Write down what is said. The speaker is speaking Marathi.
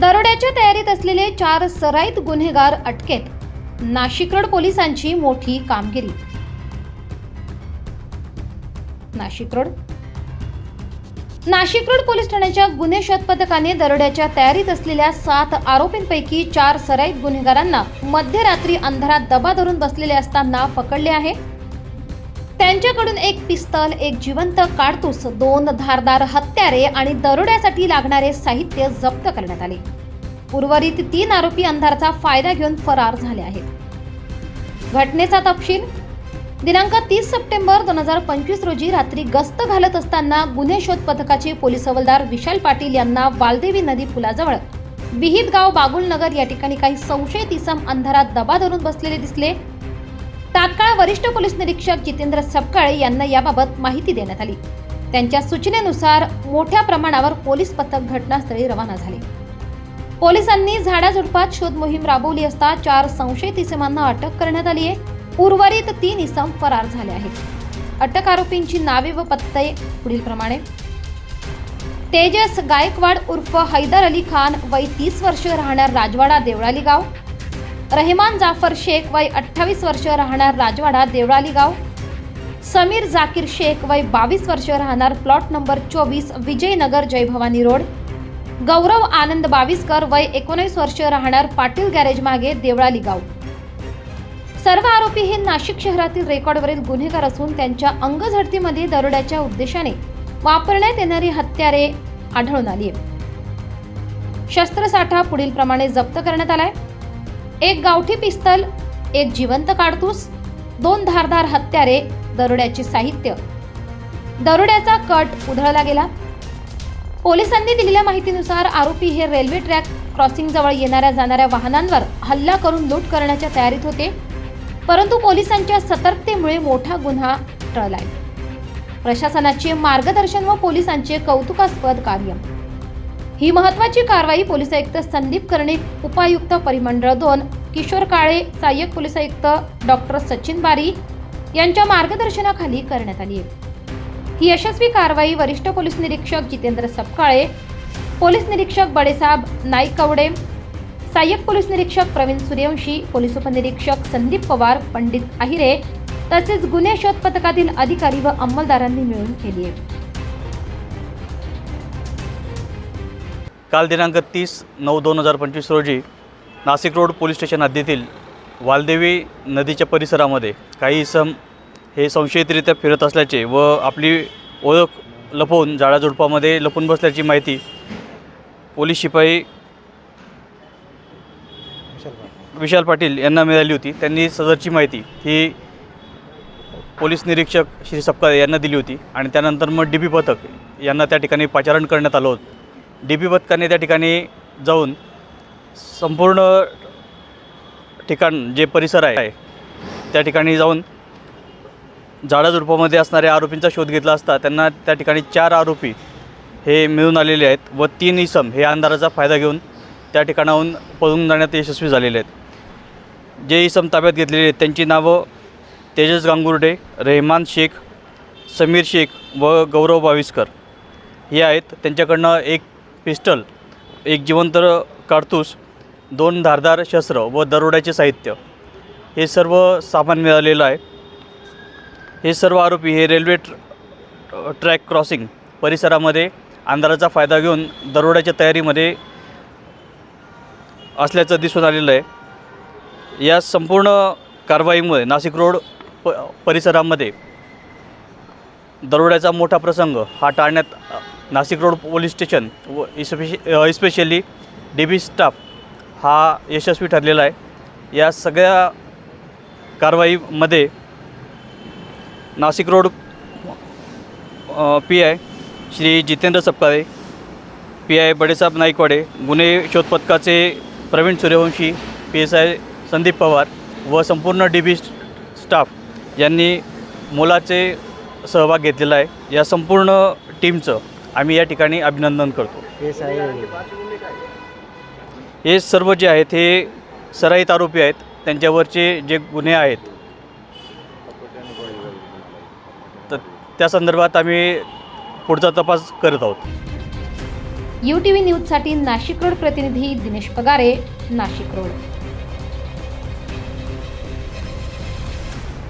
दरोड्याच्या तयारीत असलेले चार सराईत गुन्हेगार अटकेत. नाशिकरोड पोलिसांची मोठी कामगिरी. नाशिकरोड. नाशिकरोड पोलीस ठाण्याच्या गुन्हे शोध पथकाने दरोड्याच्या तयारीत असलेल्या सात आरोपींपैकी चार सराईत गुन्हेगारांना मध्यरात्री अंधारात दबा धरून बसलेले असताना पकडले आहे. त्यांच्याकडून एक पिस्तल एक जिवंत काडतूस दोन धारदार हत्यारे आणि दरोड्यासाठी लागणारे साहित्य जप्त करण्यात आले. उर्वरित तीन आरोपी अंधाराचा फायदा घेऊन फरार झाले आहेत. घटनेचा तपशील? दिनांक तीस सप्टेंबर दोन हजार पंचवीस रोजी रात्री गस्त घालत असताना गुन्हे शोध पथकाचे पोलीस हवालदार विशाल पाटील यांना वालदेवी नदी पुलाजवळ विहित गाव बागुलनगर या ठिकाणी काही संशयित इसम अंधारात दबा धरून बसलेले दिसले. तात्काळ वरिष्ठ पोलीस निरीक्षक जितेंद्र सपकाळे यांना याबाबत माहिती देण्यात आली. त्यांच्या सूचनेनुसार मोठ्या प्रमाणावर पोलीस पथक घटनास्थळी रवाना झाले. पोलिसांनी झाडाझुडपात शोध मोहीम राबवली असता चार संशयित इसमांना अटक करण्यात आली आहे उर्वरित तीन इसम फरार झाले आहेत. अटक आरोपींची नावे व पत्ते पुढील प्रमाणे. तेजस गायकवाड उर्फ हैदर अली खान वय तीस वर्ष राहणार राजवाडा देवळाली गाव. रहमान जाफर शेख वय अठ्ठावीस वर्ष राहणार राजवाडा देवळाली गाव. समीर जाकीर शेख वय बावीस वर्ष राहणार प्लॉट नंबर चोवीस विजयनगर जय भवानी रोड. गौरव आनंद बावीसकर वय एकोणीस वर्ष राहणार पाटील गॅरेज मागे देवळाली गाव. सर्व आरोपी हे नाशिक शहरातील रेकॉर्डवरील गुन्हेगार असून त्यांच्या अंगझडतीमध्ये दरोड्याच्या उद्देशाने वापरण्यात येणारी हत्यारे आढळून आली आहे शस्त्रसाठा पुढील प्रमाणे जप्त करण्यात आलाय. एक गावठी पिस्तल एक जिवंत काडतूस दोन धारधार हत्यारे दरोड्याचे साहित्य. दरोड्याचा कट उधळला गेला. पोलिसांनी दिलेल्या माहितीनुसार आरोपी हे रेल्वे ट्रॅक क्रॉसिंग जवळ येणाऱ्या जाणाऱ्या वाहनांवर हल्ला करून लूट करण्याच्या तयारीत होते परंतु पोलिसांच्या सतर्कतेमुळे मोठा गुन्हा टळलाय. प्रशासनाचे मार्गदर्शन व पोलिसांचे कौतुकास्पद कार्य. ही महत्वाची कारवाई पोलीस आयुक्त संदीप कर्णिक उपायुक्त परिमंडळ दोन किशोर काळे सहाय्यक पोलीस आयुक्त डॉक्टर सचिन बारी यांच्या मार्गदर्शनाखाली करण्यात आली आहे. ही यशस्वी कारवाई वरिष्ठ पोलीस निरीक्षक जितेंद्र सपकाळे पोलीस निरीक्षक बडेसाब नाईक कवडे सहाय्यक पोलीस निरीक्षक प्रवीण सूर्यवंशी पोलीस उपनिरीक्षक संदीप पवार पंडित आहिरे तसेच गुन्हे शोध पथकातील अधिकारी व अंमलदारांनी मिळून केली आहे. काल दिनांक तीस नऊ दोन हजार पंचवीस रोजी नाशिक रोड पोलीस स्टेशन हद्दीतील वालदेवी नदीच्या परिसरामध्ये काही इसम हे संशयितरित्या फिरत असल्याचे व आपली ओळख लपवून झाडाझुडपामध्ये लपून बसल्याची माहिती पोलीस शिपाई विशाल पाटील यांना मिळाली होती. त्यांनी सदरची माहिती ही पोलीस निरीक्षक श्री सपकाळे यांना दिली होती आणि त्यानंतर मग डी पी पथक यांना त्या ठिकाणी पाचारण करण्यात आलं होतं. डी पी बतकाने त्या ठिकाणी जाऊन संपूर्ण ठिकाण जे परिसर आहे त्या ठिकाणी जाऊन झाडाझुडपामध्ये असणाऱ्या आरोपींचा शोध घेतला असता त्यांना त्या ठिकाणी चार आरोपी हे मिळून आलेले आहेत व तीन इसम हे अंधाराचा फायदा घेऊन त्या ठिकाणाहून पळून जाण्यात यशस्वी झालेले आहेत. जे इसम ताब्यात घेतलेले आहेत त्यांची नावं तेजस गांगुर्डे रेहमान शेख समीर शेख व गौरव बाविस्कर हे आहेत. त्यांच्याकडनं एक पिस्टल एक जिवंत काडतूस दोन धारदार शस्त्र व दरोड्याचे साहित्य. हे सर्व सामान मिळालेलं आहे. हे सर्व आरोपी हे रेल्वे ट्र ट्रॅक क्रॉसिंग परिसरामध्ये अंधाराचा फायदा घेऊन दरोड्याच्या तयारीमध्ये असल्याचं दिसून आलेलं आहे. या संपूर्ण कारवाईमुळे नाशिक रोड प परिसरामध्ये दरोड्याचा मोठा प्रसंग हा टाळण्यात नाशिक रोड पोलीस स्टेशन व इस्पेश इस्पेशली डी बी स्टाफ हा यशस्वी ठरलेला आहे. या सगळ्या कारवाईमध्ये Nashik road P I Shri Jitendra Sapkale P I Badesaheb Naikwade गुन्हे शोध पथकाचे Praveen Suryavanshi P S I Sandeep Pawar व संपूर्ण डी बी स्टाफ यांनी मोलाचे सहभाग घेतलेला आहे. या संपूर्ण टीमचं आम्ही या ठिकाणी अभिनंदन करतो. हे सर्व जे आहेत हे सराईत आरोपी आहेत. त्यांच्यावरचे जे गुन्हे आहेत तर त्या संदर्भात आम्ही पुढचा तपास करत आहोत. यू टी व्ही न्यूजसाठी नाशिक रोड प्रतिनिधी दिनेश पगारे नाशिक रोड.